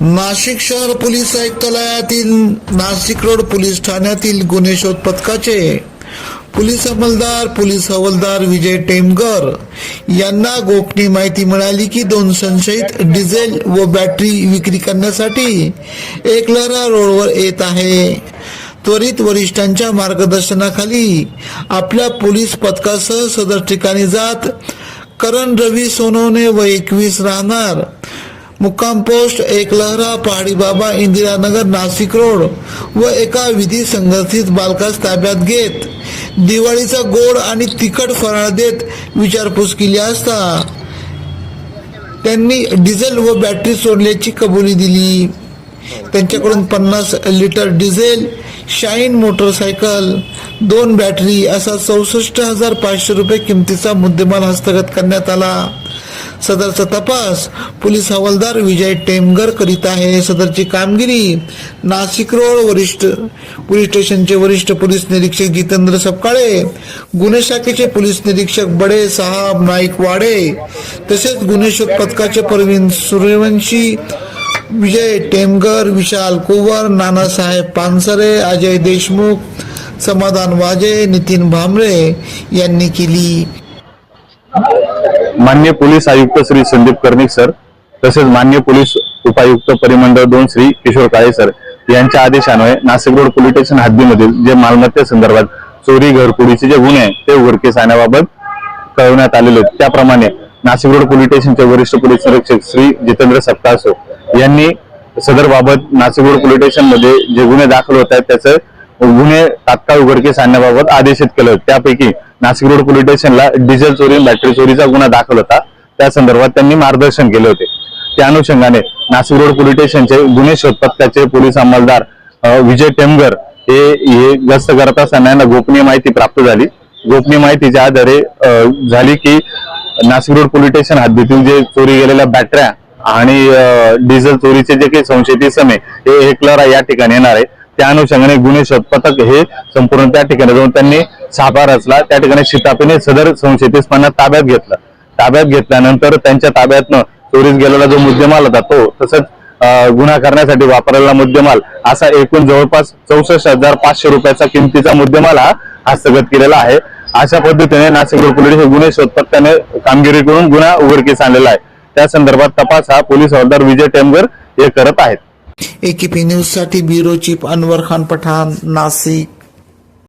नाशिक शहर पोलीस आयुक्तालयातील Nashik road police ठाण्यातील गुन्हे शोध पथकाचे पोलीस अंमलदार पोलीस हवालदार विजय टेमगर यांना गोपनीय माहिती मिळाली की दोन संशयित डिझेल व बॅटरी विक्री करण्यासाठी एकलहरा रोडवर येत आहे. त्वरित वरिष्ठांच्या मार्गदर्शनाखाली आपल्या पोलीस पथकासह सदर ठिकाणी जात करण रवी सोनवणे व एकवीस राहणार मुक्काम पोस्ट एकलहरा पहाडी बाबा इंदिरानगर नाशिक रोड व एका विधी संघर्षित बालकास ताब्यात घेत दिवाळीचा गोड आणि तिखट फराळ देत विचारपूस केली असता त्यांनी डिझेल व बॅटरी सोडल्याची कबुली दिली. त्यांच्याकडून पन्नास लिटर डिझेल शाईन मोटरसायकल दोन बॅटरी असा चौसष्ट हजार पाचशे रुपये किमतीचा मुद्देमाल हस्तगत करण्यात आला. सदरचा तपास. पोलीस हवालदार विजय टेमगर करीत आहे. सदरची कामगिरी नाशिक रोड वरिष्ठ पोलीस स्टेशनचे वरिष्ठ पोलीस निरीक्षक जितेंद्र सपकाळे गुन्हे शाखेचे पोलीस निरीक्षक बडे साहब नाईक वाडे तसेच गुन्हे शोध पथकाचे परवीन सूर्यवंशी विजय टेमगर विशाल कुवर नानासाहेब पानसरे अजय देशमुख समाधान वाजे नितीन भांबरे यांनी केली. मान्य पोलीस आयुक्त श्री संदीप कर्णिक सर तसेच मान्य पोलीस उपायुक्त परिमंडळ दोन श्री किशोर काळे सर यांच्या आदेशान्वये नाशिक रोड पोलीस स्टेशन हद्दीमधील जे मालमत्ते संदर्भात चोरी घरकुडीचे जे गुन्हे आहेत, ते उघडकीस आणण्याबाबत कळवण्यात आलेले आहेत. त्याप्रमाणे नाशिक रोड पोलीस स्टेशनचे वरिष्ठ पोलीस निरीक्षक श्री जितेंद्र सप्तासो यांनी सदरबाबत नाशिक रोड पोलीस स्टेशनमध्ये जे गुन्हे दाखल होत आहेत त्याचं गुन्हे तात्काळ उघडकीस आणण्याबाबत आदेशित केलं होते. त्यापैकी नाशिक रोड पोलीस स्टेशनला डिझेल चोरी बॅटरी चोरीचा गुन्हा दाखल होता. त्या संदर्भात त्यांनी मार्गदर्शन केले होते. त्या अनुषंगाने नाशिक रोड पोलीस स्टेशनचे गुन्हे शोध पथकाचे पोलीस अंमलदार विजय टेमगर हे हे गस्त करत असताना यांना गोपनीय माहिती प्राप्त झाली. गोपनीय माहितीच्या आधारे झाली की नाशिक रोड पोलीस स्टेशन हद्दीतील जे चोरी गेलेल्या बॅटऱ्या आणि डिझेल चोरीचे जे काही संशयित समे हे एकलरा या ठिकाणी येणार आहे. त्या अनुषंगाने गुन्हे शोध पथक हे संपूर्ण त्या ठिकाणी जाऊन त्यांनी छापा रचला. त्या ठिकाणी शितापीने सदर संशयित ताब्यात घेतला. ताब्यात घेतल्यानंतर त्यांच्या ताब्यातनं चोरीस गेलेला जो मुद्देमाल होता तो तसंच गुन्हा करण्यासाठी वापरलेला मुद्देमाल असा एकूण जवळपास चौसष्ट हजार पाचशे रुपयाचा किमतीचा मुद्देमाल हा हस्तगत केलेला आहे. अशा पद्धतीने नाशिक रोड पोलीस हे गुन्हे शोध पथकाने कामगिरी करून गुन्हा उघडकीस आणलेला आहे. त्या संदर्भात तपास हा पोलीस हवालदार विजय टेमगर हे करत आहेत. एकीपी न्यूजसाठी ब्युरो चीफ अनवर खान पठाण नाशिक